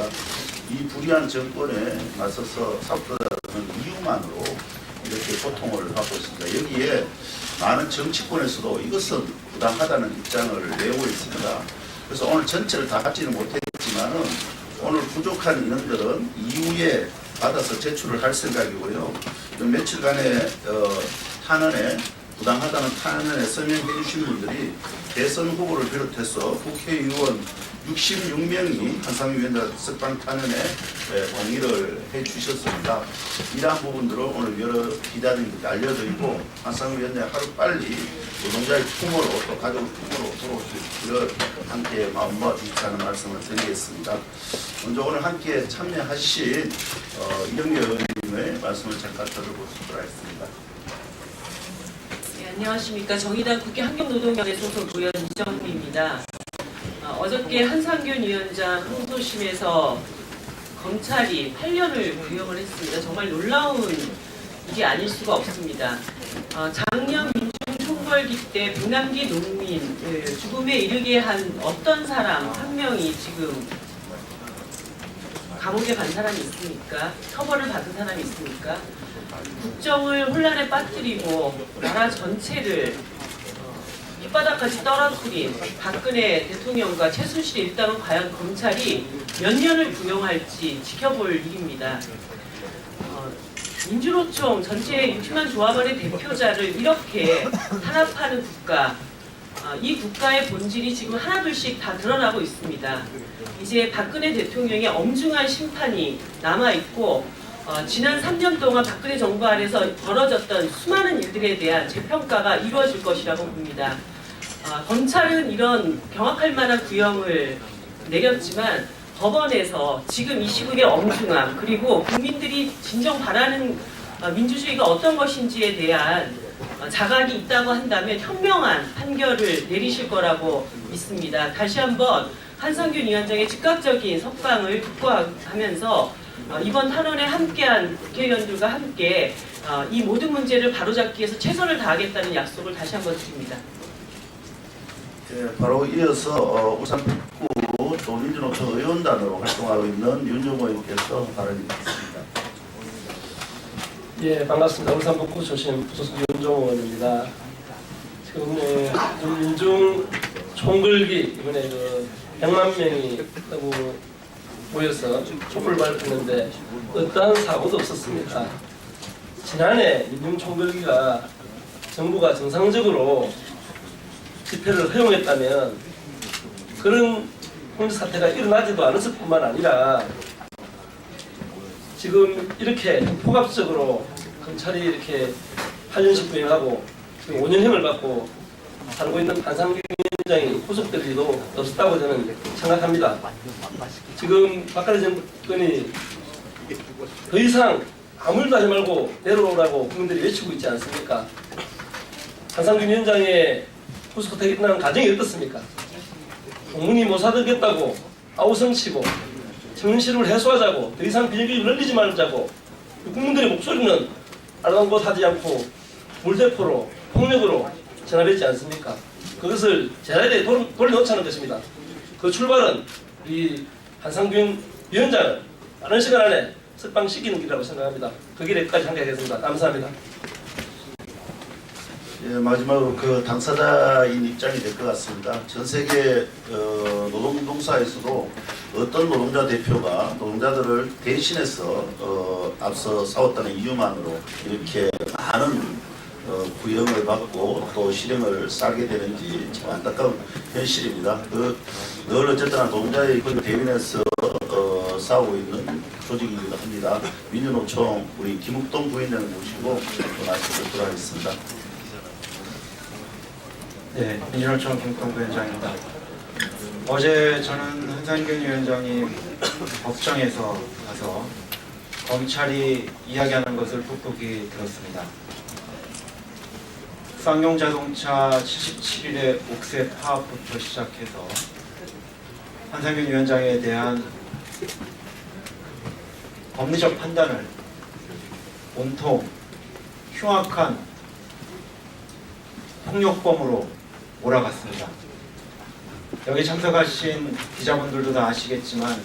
있습니다. 이 불의한 정권에 맞서서 싸우다는 이유만으로 이렇게 고통을 받고 있습니다. 여기에 많은 정치권에서도 이것은 부당하다는 입장을 내고 있습니다. 그래서 오늘 전체를 다 갖지는 못했지만은 오늘 부족한 인원들은 이후에 받아서 제출을 할 생각이고요. 이 며칠간의 어, 탄원에 부당하다는 탄원에 서명해 주신 분들이 대선 후보를 비롯해서 국회의원 66명이 한상위원장 석방 탄원에 예, 동의를 해 주셨습니다. 이러한 부분들을 오늘 여러 기자님들께 알려드리고 한상위원장 하루 빨리 노동자의 품으로 또 가족 품으로 돌아올 수 있기를 함께 마음 모아 주시다는 말씀을 드리겠습니다. 먼저 오늘 함께 참여하신 어, 이영렬 의원님의 말씀을 잠깐 들어보도록 하겠습니다. 네, 안녕하십니까. 정의당 국회 환경노동연대 소속 의원 이정희입니다. 어, 어저께 한상균 위원장 항소심에서 검찰이 8년을 구형을 했습니다. 정말 놀라운 일이 아닐 수가 없습니다. 어, 작년 민중 총궐기 때 백남기 농민을 죽음에 이르게 한 어떤 사람 한 명이 지금 감옥에 간 사람이 있습니까? 처벌을 받은 사람이 있습니까? 국정을 혼란에 빠뜨리고 나라 전체를 어, 밑바닥까지 떨어뜨린 박근혜 대통령과 최순실 일당은 과연 검찰이 몇 년을 구형할지 지켜볼 일입니다. 어, 민주노총 전체 60만 조합원의 대표자를 이렇게 탄압하는 국가, 어, 이 국가의 본질이 지금 하나둘씩 다 드러나고 있습니다. 이제 박근혜 대통령의 엄중한 심판이 남아있고 어, 지난 3년 동안 박근혜 정부 안에서 벌어졌던 수많은 일들에 대한 재평가가 이루어질 것이라고 봅니다. 어, 검찰은 이런 경악할 만한 구형을 내렸지만 법원에서 지금 이 시국의 엄중함 그리고 국민들이 진정 바라는 어, 민주주의가 어떤 것인지에 대한 어, 자각이 있다고 한다면 현명한 판결을 내리실 거라고 믿습니다. 다시 한번 한성균 위원장의 즉각적인 석방을 촉구하면서 어, 이번 탄원에 함께한 국회의원들과 함께 어, 이 모든 문제를 바로잡기 위해서 최선을 다하겠다는 약속을 다시 한번 드립니다. 예, 바로 이어서 어, 울산 북구 조민주노총 의원단으로 활동하고 있는 윤정호 의원께서 발언이 있습니다. 예, 반갑습니다. 울산 북구 조심 부소속 윤종호 의원입니다. 지금 네, 민중 총궐기 이번에 그 100만 명이 너무 모여서 촛불 발표했는데 어떠한 사고도 없었습니다. 지난해 민중 총궐기가 정부가 정상적으로 집회를 허용했다면 그런 홍수 사태가 일어나지도 않았을 뿐만 아니라 지금 이렇게 포괄적으로 검찰이 이렇게 8년씩 구형하고 지금 5년형을 받고 살고 있는 한상균 위 원장이 후속될 일도 없었다고 저는 생각합니다. 지금 박근혜 정권이 더 이상 아무 일도 하지 말고 내려오라고 국민들이 외치고 있지 않습니까? 한상균 위원장의 후속되기 끝나는 과정이 어떻습니까? 공문이 못 사들겠다고 아우성치고 정신을 해소하자고 더 이상 비리를 늘리지 말자고 국민들의 목소리는 알랑곳하지 않고 물대포로 폭력으로 전화했지 않습니까? 그것을 제자리에 돌, 돌려놓자는 것입니다. 그 출발은 우리 한상균 위원장을 빠른 시간 안에 석방시키는 길이라고 생각합니다. 그 길에까지 함께하겠습니다. 감사합니다. 예, 마지막으로 그 당사자인 입장이 될 것 같습니다. 전 세계 어, 노동동사에서도 어떤 노동자 대표가 노동자들을 대신해서 어, 앞서 싸웠다는 이유만으로 이렇게 많은 어, 구형을 받고 또 실형을 싸게 되는지 참 안타까운 현실입니다. 그, 늘 어쨌든 노동자의 그 대변에서 어, 싸우고 있는 조직이기도 합니다. 민주노총 우리 김욱동 부위원장을 모시고 또 말씀 듣도록 하겠습니다. 네, 민주노총 김동부 위원장입니다. 어제 저는 한상균 위원장이 법정에서 가서 검찰이 이야기하는 것을 풋풋이 들었습니다. 쌍용 자동차 77일의 옥새 파업부터 시작해서 한상균 위원장에 대한 법리적 판단을 온통 흉악한 폭력범으로 몰아갔습니다. 여기 참석하신 기자분들도 다 아시겠지만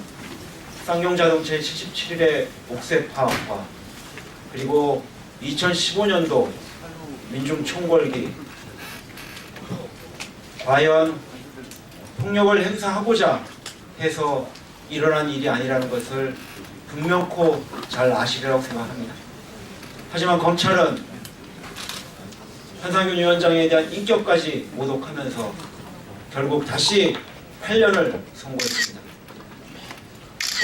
쌍용 자동차의 77일의 옥새 파업과 그리고 2015년도 민중 총궐기 과연 폭력을 행사하고자 해서 일어난 일이 아니라는 것을 분명코 잘 아시리라고 생각합니다. 하지만 검찰은 한상균 위원장에 대한 인격까지 모독하면서 결국 다시 8년을 선고했습니다.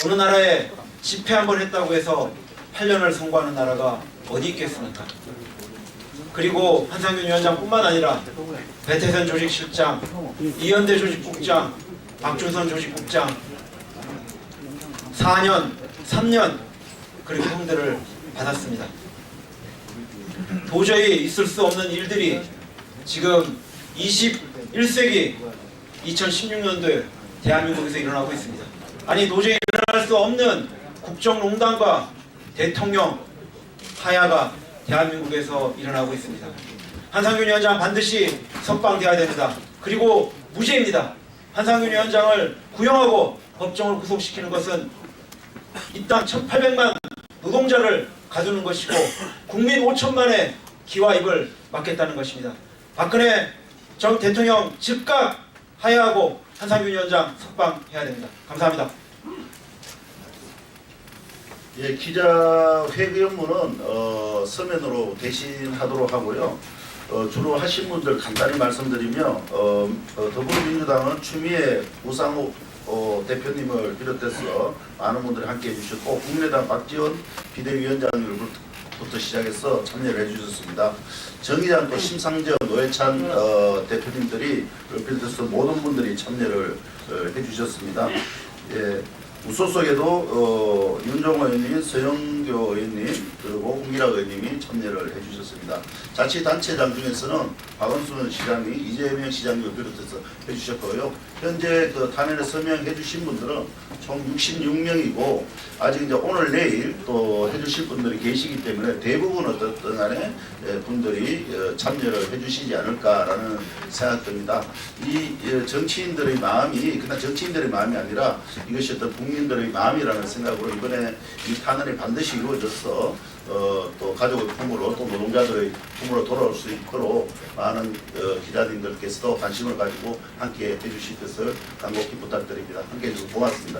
어느 나라에 집회 한 번 했다고 해서 8년을 선고하는 나라가 어디 있겠습니까? 그리고 한상균 위원장뿐만 아니라 배태선 조직실장, 이현대 조직국장, 박준선 조직국장 4년, 3년 그리고 형들을 받았습니다. 도저히 있을 수 없는 일들이 지금 21세기 2016년도에 대한민국에서 일어나고 있습니다. 아니 도저히 일어날 수 없는 국정농단과 대통령 하야가 대한민국에서 일어나고 있습니다. 한상균 위원장 반드시 석방돼야 됩니다. 그리고 무죄입니다. 한상균 위원장을 구형하고 법정을 구속시키는 것은 이 땅 1,800만 노동자를 가두는 것이고 국민 5천만의 기와 입을 막겠다는 것입니다. 박근혜 전 대통령 즉각 하야하고 한상균 위원장 석방해야 됩니다. 감사합니다. 예, 기자회견 업무는 어, 서면으로 대신하도록 하고요. 어, 주로 하신 분들 간단히 말씀드리며 어, 어, 더불어민주당은 추미애 우상호 어, 대표님을 비롯해서 많은 분들이 함께해 주셨고 국민의당 박지원 비대위원장님부터 시작해서 참여를 해주셨습니다. 정의당 또 심상정 노회찬 어, 대표님들이 비롯해서 모든 분들이 참여를 어, 해주셨습니다. 예, 우소 속에도 어, 윤종호 의원님, 서영교 의원님 그리고 홍기라 의원님이 참여를 해주셨습니다. 자치단체장 중에서는 박원순 시장이 이재명 시장님을 비롯해서 해주셨고요. 현재 그 탄핵에 서명해주신 분들은 총 66명이고 아직 이제 오늘 내일 또 해주실 분들이 계시기 때문에 대부분 어떻든 간에 예, 분들이 어, 참여를 해주시지 않을까라는 생각됩니다. 이 예, 정치인들의 마음이 그냥 정치인들의 마음이 아니라 이것이 어떤 국민 들의 마음이라는 생각으로 이번에 이 탄핵이 반드시 이루어져서 어, 또 가족의 품으로 또 노동자들의 품으로 돌아올 수 있도록 많은 어, 기자님들께서도 관심을 가지고 함께 해주실 것을 간곡히 부탁드립니다. 함께 해주셔서 고맙습니다.